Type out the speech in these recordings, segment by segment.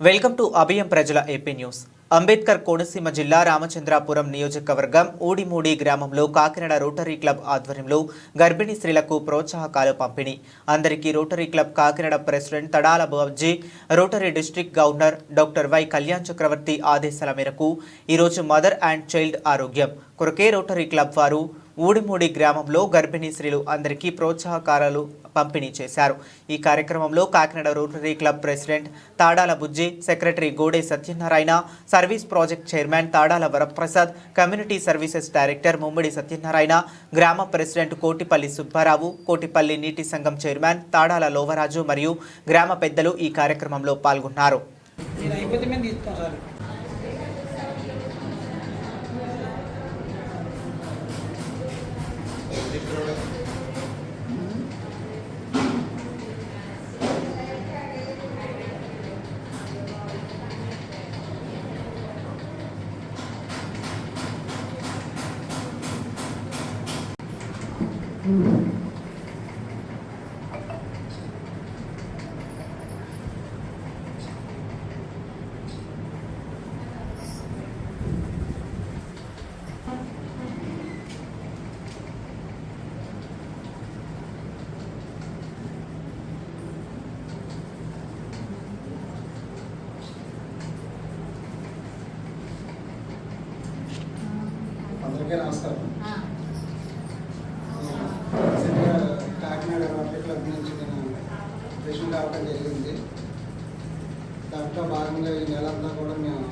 Welcome to అభయం ప్రజల AP news. Ambedkar Konaseema జిల్లా రామచంద్రాపురం నియోజకవర్గం ఊడిమూడి గ్రామంలో కాకినాడ రోటరీ క్లబ్ ఆధ్వర్యంలో గర్భిణీ స్త్రీలకు ప్రోత్సాహకాలు పంపిణీ. అందరికీ rotary club Kakinada president Tadala Babji rotary district governor doctor Y Kalyan Chakravarthi ఆదేశాల మేరకు ఈరోజు మదర్ అండ్ చైల్డ్ ఆరోగ్యం కొరకే రోటరీ క్లబ్ వారు ఊడిమూడి గ్రామంలో గర్భిణీ స్త్రీలు అందరికీ ప్రోత్సాహకారాలు పంపిణీ చేశారు. ఈ కార్యక్రమంలో Kakinada rotary club president Tadala Bujji secretary Gode Satyanarayana service project chairman Tadala Varaprasad community services director Mummadi Satyanarayana గ్రామ ప్రెసిడెంట్ కోటిపల్లి సుబ్బారావు కోటిపల్లి నీటి సంఘం చైర్మన్ తాడాల లోవరాజు మరియు గ్రామ పెద్దలు ఈ కార్యక్రమంలో పాల్గొన్నారు. మీరు అయిపోతే అందరికీ నమస్కారం సంబంధించి నేను ప్రెసిడెంట్ అవ్వడం జరిగింది. దాంట్లో భాగంగా ఈ నెలంతా కూడా మేము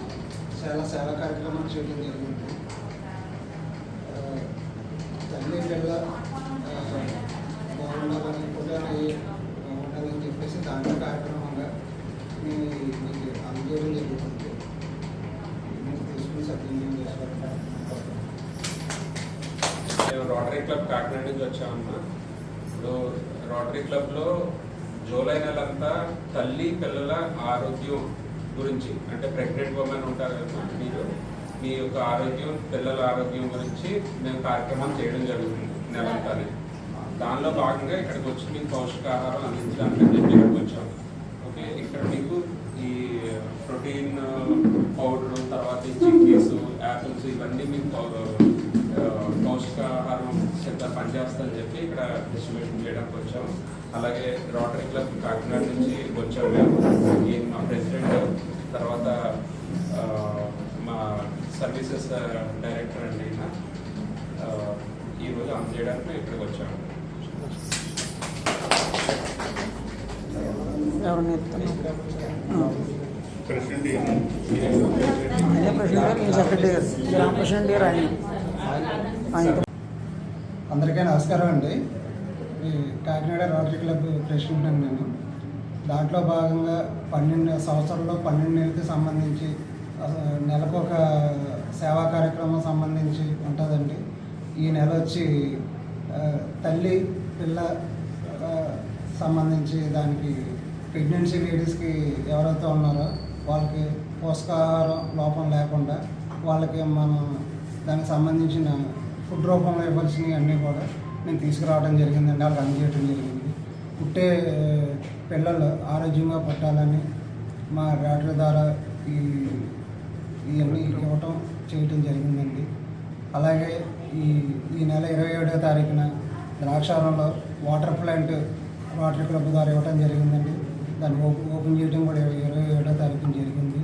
చాలా సేవా కార్యక్రమాలు చేయడం జరిగింది. తల్లి పిల్ల బాగుండాలని పుట్టాలి బాగుండాలని చెప్పేసి దాంట్లో కార్యక్రమంగా మేము మీకు అందజేయడం జరుగుతుంది. మీరు తీసుకుని సద్వినియోగం చేసుకోవాలి మేము రోటరీ క్లబ్ కాకినాడ నుంచి వచ్చామన్నా ఇప్పుడు రోటరీ క్లబ్లో జూలై నెలంతా తల్లి పిల్లల ఆరోగ్యం గురించి అంటే ప్రెగ్నెంట్ ఉమెన్ ఉంటారు కదా మీరు మీ యొక్క ఆరోగ్యం పిల్లల ఆరోగ్యం గురించి మేము కార్యక్రమం చేయడం జరుగుతుంది నెలంతానే. దానిలో భాగంగా ఇక్కడికి వచ్చి మీకు పౌష్టికాహారం అందించడానికి చెప్పి ఇక్కడికి వచ్చాం. ఓకే ఇక్కడ మీకు ఈ ప్రోటీన్ పౌడర్ తర్వాత చిక్కీస్ యాపిల్స్ ఇవన్నీ మీకు పనిచేస్తుందని చెప్పి ఇక్కడ డిస్ట్రిబ్యూషన్ చేయడానికి వచ్చాం. అలాగే రోటరీ క్లబ్ కాకినాడ నుంచి వచ్చాం మేము మా ప్రెసిడెంట్ తర్వాత మా సర్వీసెస్ డైరెక్టర్ అండి ఈరోజు అందజేయడానికి మేము ఇక్కడికి వచ్చాము. ప్రెసిడెంట్ గారు ఆయన. అందరికీ నమస్కారం అండి. ఈ కాకినాడ రోటరీ క్లబ్ ప్రెసిడెంట్ అండి నేను. దాంట్లో భాగంగా పన్నెండు సంవత్సరంలో పన్నెండు నెలలకి సంబంధించి నెలకు ఒక సేవా కార్యక్రమం సంబంధించి ఉంటుందండి. ఈ నెల వచ్చి తల్లి పిల్ల సంబంధించి దానికి ప్రెగ్నెన్సీ లేడీస్కి ఎవరైతే ఉన్నారో వాళ్ళకి పోషకాహారం లోపం లేకుండా వాళ్ళకి మనం దానికి సంబంధించిన ఫుడ్ రూపంలో ఇవ్వాల్సినవి అన్నీ కూడా నేను తీసుకురావడం జరిగిందండి వాళ్ళకి అందజేయడం జరిగింది. పుట్టే పిల్లలు ఆరోగ్యంగా పుట్టాలని మా డాక్టర్ ద్వారా ఈ ఇవన్నీ ఇవ్వటం చేయటం జరిగిందండి. అలాగే ఈ ఈ నెల ఇరవై ఏడవ తారీఖున ద్రాక్షారంలో వాటర్ ప్లాంట్ వాటర్ క్లబ్ ద్వారా ఇవ్వటం జరిగిందండి. దాన్ని ఓపెన్ ఓపెన్ చేయడం కూడా ఇరవై ఇరవై ఏడో తారీఖున జరిగింది.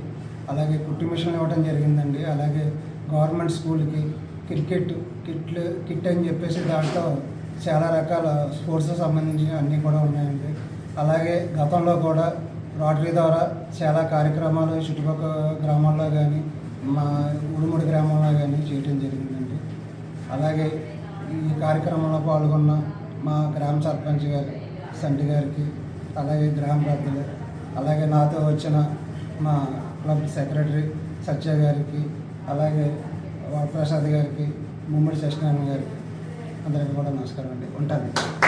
అలాగే కుట్టి మిషన్ ఇవ్వటం జరిగిందండి. అలాగే గవర్నమెంట్ స్కూల్కి క్రికెట్ కిట్లు కిట్ అని చెప్పేసి దాంట్లో చాలా రకాల స్పోర్ట్స్ సంబంధించిన అన్నీ కూడా ఉన్నాయండి. అలాగే గతంలో కూడా రోటరీ ద్వారా చాలా కార్యక్రమాలు చుట్టుపక్కల గ్రామాల్లో కానీ మా ఉడుముడి గ్రామంలో కానీ చేయడం జరిగిందండి. అలాగే ఈ కార్యక్రమంలో పాల్గొన్న మా గ్రామ సర్పంచ్ గారు సంటి గారికి అలాగే గ్రామ పెద్దలు అలాగే నాతో వచ్చిన మా క్లబ్ సెక్రటరీ సత్య గారికి అలాగే వరప్రసాద్ గారికి ముమ్మడి సత్యనారాయణ గారికి అందరికీ కూడా నమస్కారం అండి. ఉంటాను.